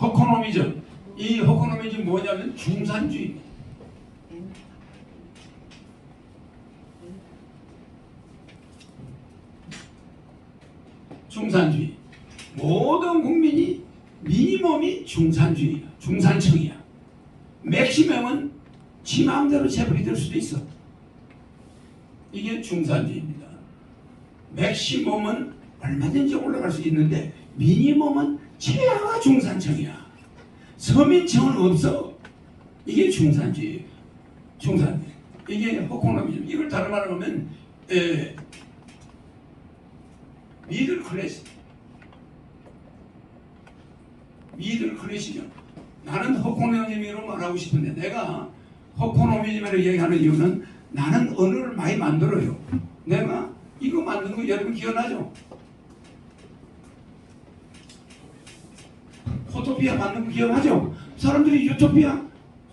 허코노미즘. 이 허코노미즘 뭐냐면 중산주의. 중산주의. 모든 국민이 미니멈이 중산주의야. 중산층이야. 맥시멈은 지 마음대로 재벌이 될 수도 있어. 이게 중산주의입니다. 맥시멈은 얼마든지 올라갈 수 있는데 미니멈은 최하가 중산층이야. 서민층은 없어. 이게 중산주의. 중산주의. 이게 허코노미즘. 이걸 다른 말로 하면 에, 미들 클래스. 미들 클래시죠. 나는 허코노미즘으로 말하고 싶은데 내가 허코노미즘으로 얘기하는 이유는 나는 언어를 많이 만들어요. 내가 이거 만든 거 여러분 기억나죠? 만든 거 기억하죠? 사람들이 유토피아,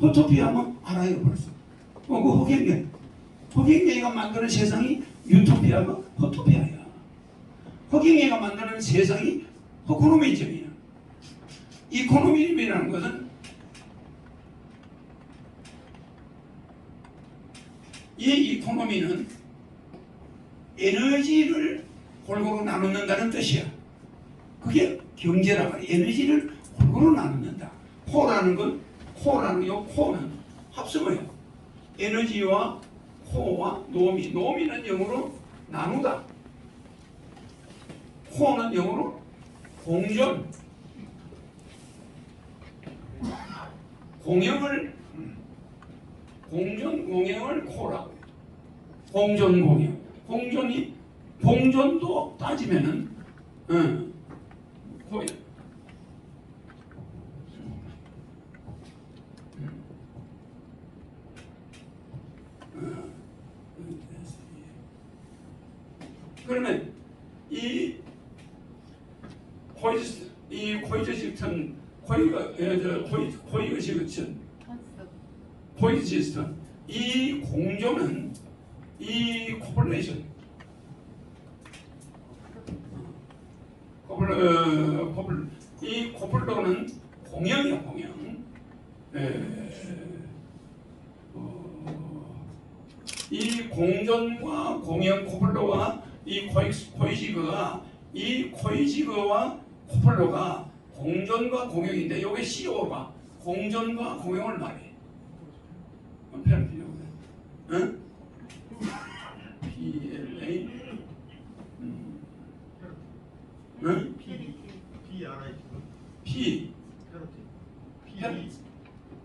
호토피아 뭐 알아요 벌써. 어, 그 허경영. 허경영이가 만드는 세상이 유토피아가 호토피아야. 허경영이가 만드는 세상이 호코노미즘이야. 이코노미즘이라는 것은 이 이코노미는 에너지를 골고루 나누는다는 뜻이야. 그게 경제라 말이야. 에너지를 골고루 나누는다. 코라는 건 코라는 요 코는 합성어예요. 에너지와 코와 노미. 노미는 영어로 나누다. 코는 영어로 공존. 공영을 공존 공영을 코라고 해요. 공존 공영. 공존이 공존도 따지면은 응. 그러면 이 코이즈 이 코이즈 코이가 에, 저 코이 코이가 시스템 코이즈 시스템 이 공조는 이 코플레이션. 코플 어, 코플. 이 코플러는 공영이야 공영. 에, 어, 이 공전과 공영 코플러와 이 코이, 코이지그가 이 코이지그와 코플러가 공전과 공영인데 요게 CO가 공전과 공영을 말해. 표현 필요 없네. 응? PLA 음. 응? P P R I P 페널티. P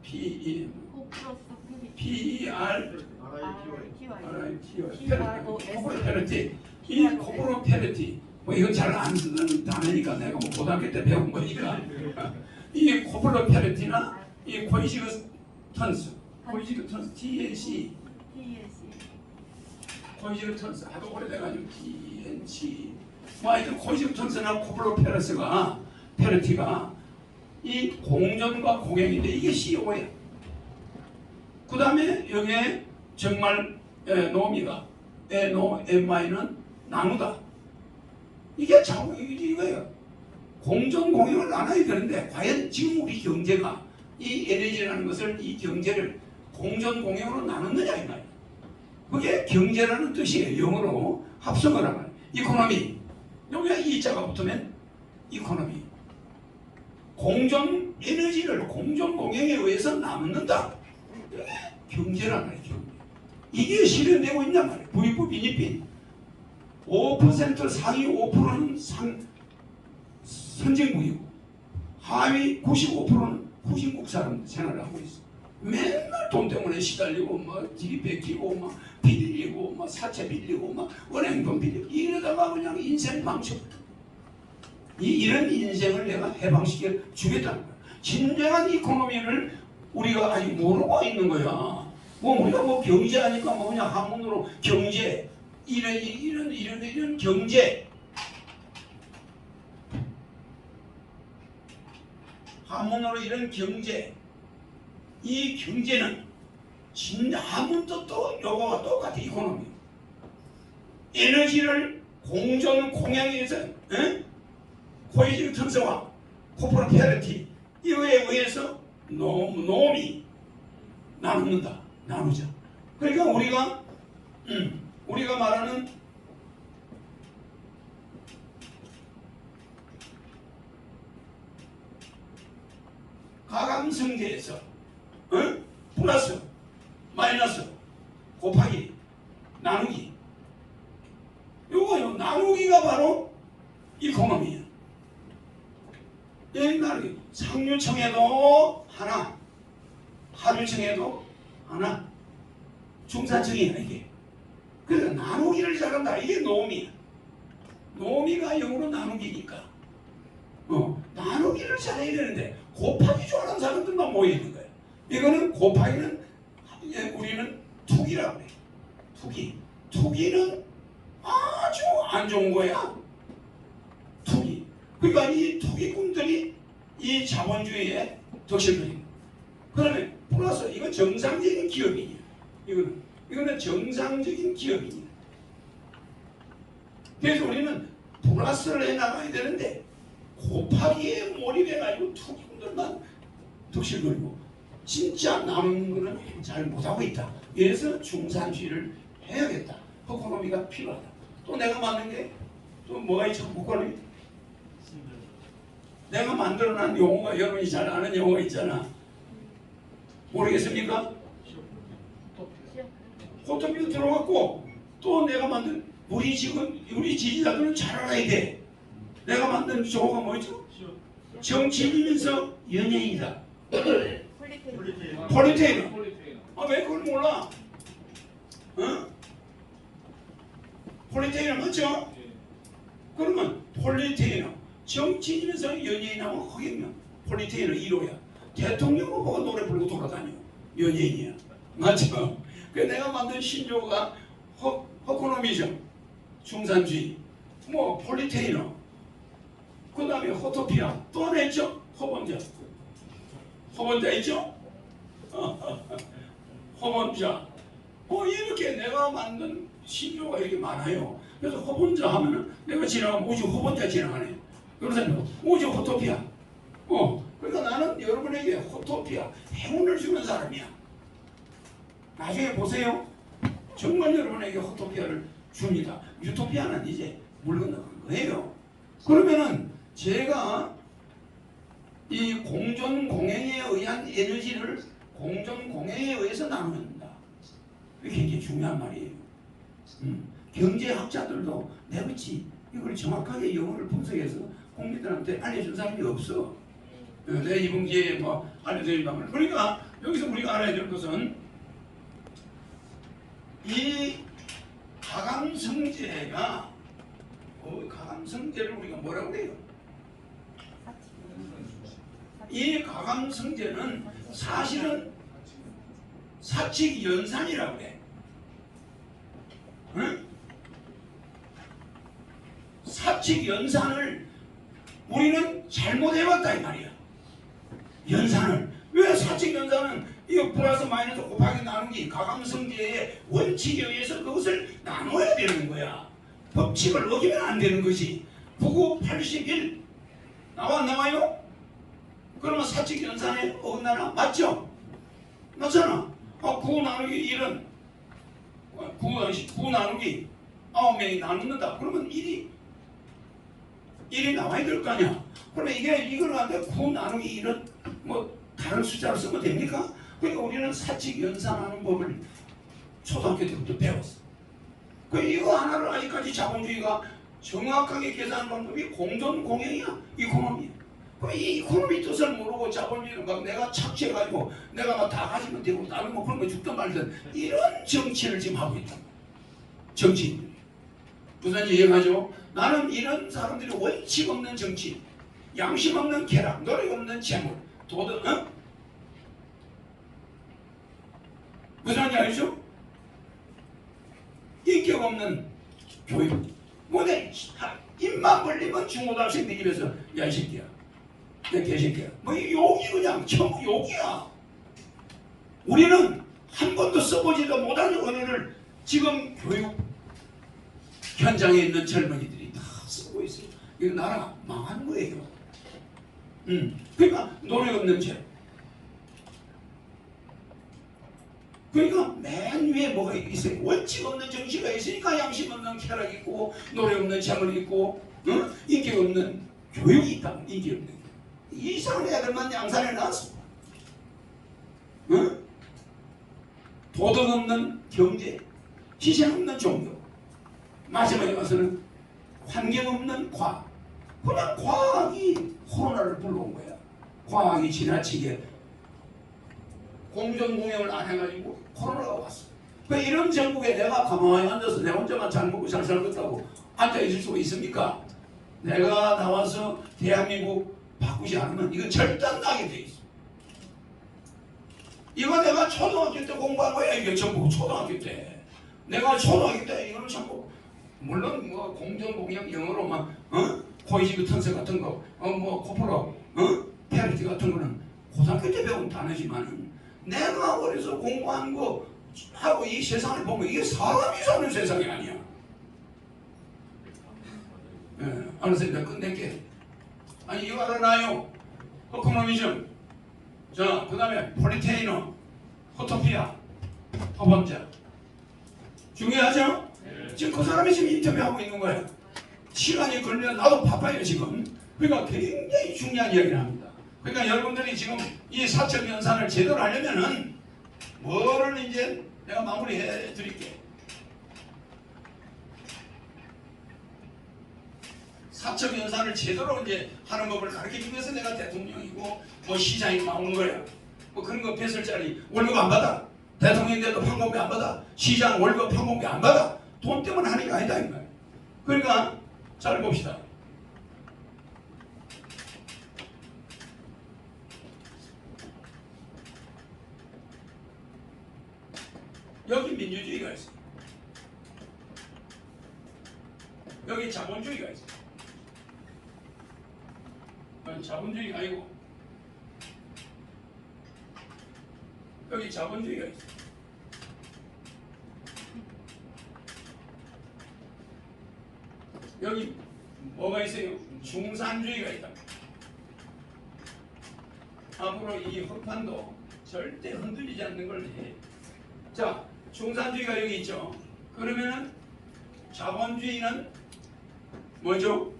P E P E R R I T Y R I T Y P-R-O-S. 코프로 페널티 이 코프로 페널티 뭐 이건 잘안 쓰는 단어니까 내가 뭐 고등학교 때 배운 거니까. 이 코프로 페널티나? 이 코이시그 턴스. 코이시그 턴스. TNC 코이시그 턴스. 하도 오래돼가지고 TNC 뭐 하여튼 코이시그 턴스나 코프로 페널스가 페널티가 이 공전과 공행인데 이게 CO야. 그 다음에 여기에 정말 에, 노미가 에노 엠마이는 나누다 이게 참 이거예요. 공정 공영을 나눠야 되는데 과연 지금 우리 경제가 이 에너지라는 것을 이 경제를 공정 공영으로 나누느냐 이 말이에요. 그게 경제라는 뜻이에요. 영어로 합성어란 말이에요. 이코노미 여기에 이자가 붙으면 이코노미 공정 에너지를 공정 공영에 의해서 이게 경제란 경제. 이게 실현되고 있냔 말이에요. 부익부 비니핀 5% 상위 5%는 상, 선진국이고 하위 95%는 후진국 사람들 생활을 하고 있어. 맨날 돈 때문에 시달리고 막 집이 뺏기고 막 빌리고 막 사채 빌리고 막 은행돈 빌리고 이러다가 그냥 인생 망쳐. 이 이런 인생을 내가 해방시켜 주겠다는 거야. 진정한 이코노미를 우리가 아직 모르고 있는 거야. 뭐 우리가 뭐 경제하니까 뭐 그냥 한문으로 경제 이런 이런 이런 이런 경제 한문으로 이런 경제 이 경제는 진짜 한문 뜻도 요거와 똑같아 이코노미 에너지를 공정 공양에서 응? 코이즈 특성화 코프로페리티 이거에 의해서 노, 놈이 나눕니다. 나누자. 그러니까 우리가 음, 우리가 말하는 가감성계에서 어? 플러스 곱하기 나누기 요거요 나누기가 바로 이 공함이에요 옛날에 상류청에도 하나 하류청에도 하나 중산층이야 이게 그래서 나누기를 잘한다 이게 노미야 노미가 영어로 나누기니까 어, 나누기를 잘해야 되는데 곱하기 좋아하는 사람들만 모여 있는 거예요. 이거는 곱하기는 예, 우리는 투기라고 그래. 투기. 투기는 아주 안 좋은 거야. 투기. 그러니까 이 투기꾼들이 이 자본주의의 덕실들입니다. 그러면 플러스 이건 정상적인 기업이냐? 이거는 이거는 정상적인 기업이냐? 그래서 우리는 플러스를 해 나가야 되는데 곱하기에 몰입해가지고 투기꾼들만 득실거리고 진짜 남은 거는 잘 못하고 있다. 그래서 중산주의를 해야겠다. 호코노미가 필요하다. 또 내가 만든 게 또 뭐가 있죠? 호코노미? 내가 만들어낸 용어가 여러분이 잘 아는 용어가 있잖아. 모르겠습니까? 호토피도 들어갔고 또 내가 만든 우리 지금 우리 지지자들은 잘 알아야 돼. 내가 만든 저거가 뭐죠? 정치인이면서 연예인이다. 폴리테이너. 폴리테이너. 아 왜 그걸 몰라? 어? 폴리테이너 맞죠? 예. 그러면 폴리테이너 정치인이면서 연예인하고 거기면 폴리테이너 1호야. 대통령 후보가 노래 부르고 돌아다녀. 연예인이야. 맞죠? 그 내가 만든 신조가 허, 허코노미죠. 중산주의. 뭐 폴리테이너. 그 다음에 호토피아. 또 하나 있죠? 허번자. 허번자 있죠? 허번자. 뭐 이렇게 내가 만든 신조가 이렇게 많아요. 그래서 허번자 하면은 내가 지나가면 오직 허번자 지나가네. 그러잖아요. 오직 호토피아. 어. 그러니까 나는 여러분에게 호토피아, 행운을 주는 사람이야. 나중에 보세요. 정말 여러분에게 호토피아를 줍니다. 유토피아는 이제 물 건너간 거예요. 그러면은 제가 이 공존 공행에 의한 에너지를 공존 공행에 의해서. 이게 굉장히 중요한 말이에요. 음, 경제학자들도 내그치 이걸 정확하게 영어를 분석해서 국민들한테 알려준 사람이 없어. 어, 내 이번 기회에 뭐 알려드린 바면 그러니까 여기서 우리가 알아야 될 것은 이 가감성제가 어, 가감성제를 우리가 뭐라고 그래요? 이 가감성제는 사실은 사칙 연산이라고 그래. 응? 사칙 연산을 우리는 잘못해왔다 이 말이야. 연산을 왜 사칙 연산은 이거 플러스 마이너스 곱하기 나누기 가감성제의 원칙에 의해서 그것을 나눠야 되는 거야. 법칙을 어기면 안 되는 것이 9981 나와 안 나와요? 그러면 사칙 연산에 어긋나나? 맞죠? 맞잖아. 아, 9 나누기 1은 9, 9 나누기 9명이 나누는다. 그러면 1이 1이 나와야 될 거 아니야. 그러면 이게 이걸 하는데 9 나누기 1은 뭐 다른 숫자로 쓰면 됩니까? 그러니까 우리는 사칙 연산하는 법을 초등학교 때부터 배웠어. 그 이거 하나를 아직까지 자본주의가 정확하게 계산하는 방법이 공존 공행이야. 이코노미야. 이 이코노미 뜻을 모르고 자본주의는 막 내가 착취해가지고 내가 막 다 가지면 되고 나는 뭐 그런 거 죽든 말든 이런 정치를 지금 하고 있다. 정치인들이. 무슨 이해가죠? 나는 이런 사람들이 원칙 없는 정치, 양심 없는 쾌락, 노력 없는 재물, 도덕, 어? 무슨 말인지 알죠? 인격 없는 교육. 뭐내 입만 벌리면 중고등학생들 입에서 야 이 새끼야, 내 개새끼야. 뭐이 욕이 그냥 전부 욕이야. 우리는 한 번도 써보지도 못한 언어를 지금 교육 현장에 있는 젊은이들이 다 쓰고 있어요. 이거 나라 망한 거예요. 음. 그러니까 노력 없는 죄. 그러니까 맨 위에 뭐가 있어요? 원칙 없는 정치가 있으니까 양심 없는 쾌락이 있고 노력 없는 재물이 있고 응? 인기 없는 교육이 있다. 인기 없는 이상한 애들만 양산에 나왔어. 응? 도덕 없는 경제, 희생 없는 종교. 마지막에 와서는 환경 없는 과학. 그냥 과학이 코로나를 불러온 거야. 과학이 지나치게 공정공영을 안 해가지고 코로나가 왔어. 그 이런 정국에 내가 가만히 앉아서 내 혼자만 잘 먹고 잘 살겠다고 앉아 있을 수가 있습니까? 내가 나와서 대한민국 바꾸지 않으면 이거 절단 나게 돼 있어. 이거 내가 초등학교 때 공부한 거야. 이게 전부 초등학교 때. 내가 초등학교 때 이거는 전부 물론 뭐 공정공영 영어로 막 어? 코이지브 턴스 같은 거, 어, 뭐 코프로, 어? 페리티 같은 거는 고등학교 때 배운 단어지만은 내가 어려서 공부한 거 하고 이 세상을 보면 이게 사람이 사는 세상이 아니야. 예, 알았어, 이제 끝낼게. 아니 이거 알아나요? 허크노미즘. 자, 그 다음에 폴리테이너, 호토피아, 허범자. 중요하죠? 지금 그 사람이 지금 인터뷰하고 있는 거예요. 시간이 걸려 나도 바빠요 지금. 그러니까 굉장히 중요한 이야기를 합니다. 그러니까 여러분들이 지금 이 사적 연산을 제대로 하려면은 뭐를 이제 내가 마무리해 드릴게. 사적 연산을 제대로 이제 하는 법을 가르쳐 주면서 내가 대통령이고 뭐 시장이 나오는 거야. 뭐 그런 거 뱃설짜리 월급 안 받아. 대통령인데도 판공비 안 받아. 시장 월급 판공비 안 받아. 돈 때문에 하는 게 아니다 이 말이야. 그러니까 잘 봅시다. 여기 민주주의가 있어. 여기 자본주의가 있어. 아니, 자본주의가 아니고 여기 자본주의가 있어. 여기 뭐가 있어요? 중산주의가 있다. 앞으로 이 흑판도 절대 흔들리지 않는 걸 해. 자, 중산주의가 여기 있죠. 그러면은 자본주의는 뭐죠?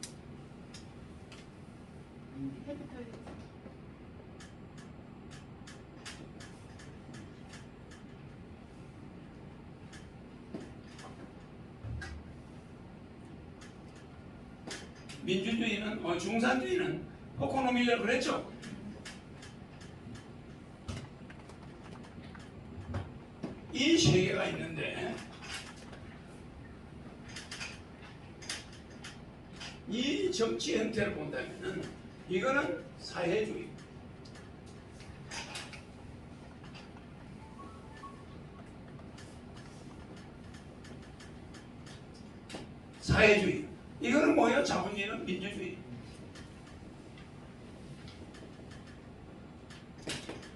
민주주의는 어, 중산주의는 호코노미를 그랬죠. 이 세 개가 있는데 이 정치 형태를 본다면은 이거는 사회주의. 사회주의. 이거는 뭐예요? 자본주의는 민주주의.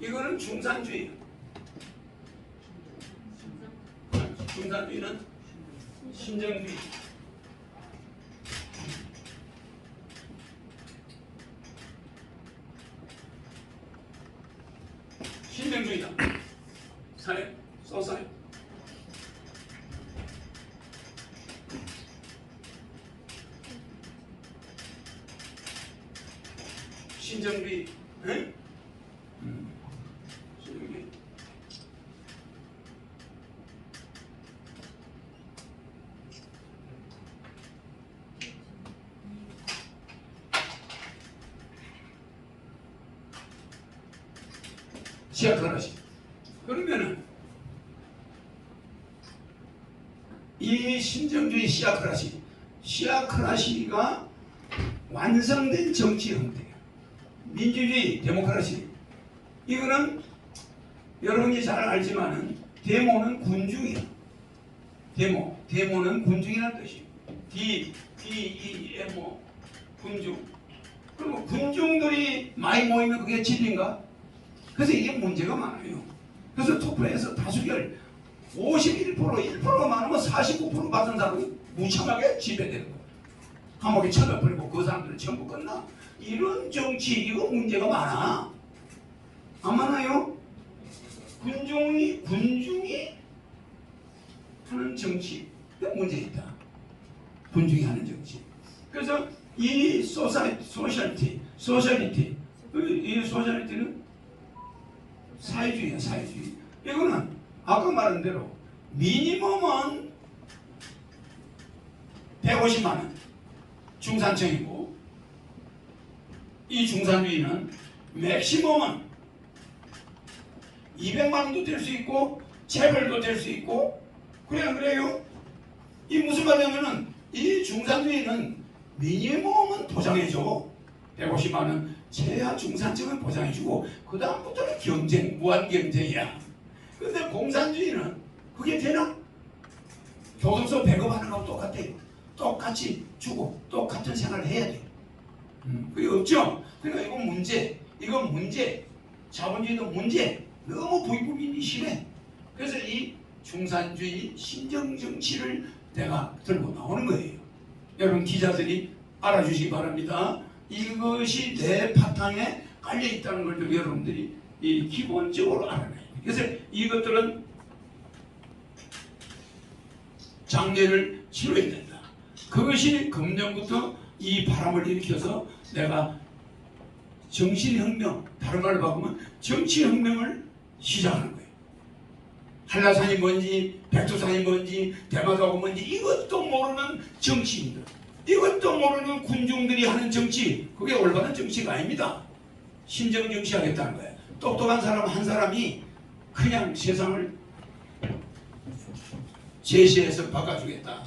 이거는 중산주의. 중산주의는 신정주의. 신정주의다. 사회, 소사회. 신정주의. 응? 음. 신정주의. 시작하라시. 그러면은 이 신정주의 시아크라시, 시아크라시가 완성된 정치 형태예요. 민주주의, 데모크라시. 이거는 여러분이 잘 알지만은 데모는 군중이야. 데모, 데모는 군중이라는 뜻이에요. D, D, E, M, O, 군중. 그리고 군중들이 많이 모이면 그게 진리인가? 그래서 이게 문제가 많아요. 그래서 투표에서 다수결 51% 1%가 많으면 49% 받은 사람이 무참하게 지배되는 거예요. 감옥에 쳐넣어버리고 그 사람들은 전부 끝나. 이런 정치 이거 문제가 많아. 안 많아요? 군중이 군중이 하는 정치 그 문제 있다. 군중이 하는 정치. 그래서 이 소사이 소셜리티 소셜리티 이 소셜리티는 사회주의야 사회주의. 이거는 아까 말한 대로 미니멈은 150만 원 중산층이고 이 중산주의는 맥시멈은 200만 원도 될 수 있고 재벌도 될 수 있고 그래 안 그래요? 이 무슨 말이냐면은 이 중산주의는 미니멈은 보장해줘 150만 원 최하 중산층은 보장해주고 그 다음부터는 경쟁 무한 경쟁이야. 근데 공산주의는 그게 되나? 교도소 배급하는 거하고 똑같아요 똑같이 주고 똑같은 생활을 해야 돼. 음, 그게 없죠? 그러니까 이건 문제. 이건 문제. 자본주의도 문제. 너무 부익부민이 심해. 그래서 이 중산주의 신정정치를 내가 들고 나오는 거예요. 여러분 기자들이 알아주시기 바랍니다 이것이 내 바탕에 깔려 있다는 걸 좀 여러분들이 이 기본적으로 알아내야 돼요. 그래서 이것들은 장례를 치러야 된다. 그것이 금년부터 이 바람을 일으켜서 내가 정신혁명, 다른 말로 바꾸면 정치혁명을 시작하는 거예요. 한라산이 뭔지, 백두산이 뭔지, 대마도가 뭔지 이것도 모르는 정치인들, 이것도 모르는 군중들이 하는 정치, 그게 올바른 정치가 아닙니다. 신정 정치 하겠다는 거예요. 똑똑한 사람 한 사람이 그냥 세상을 제시해서 바꿔주겠다.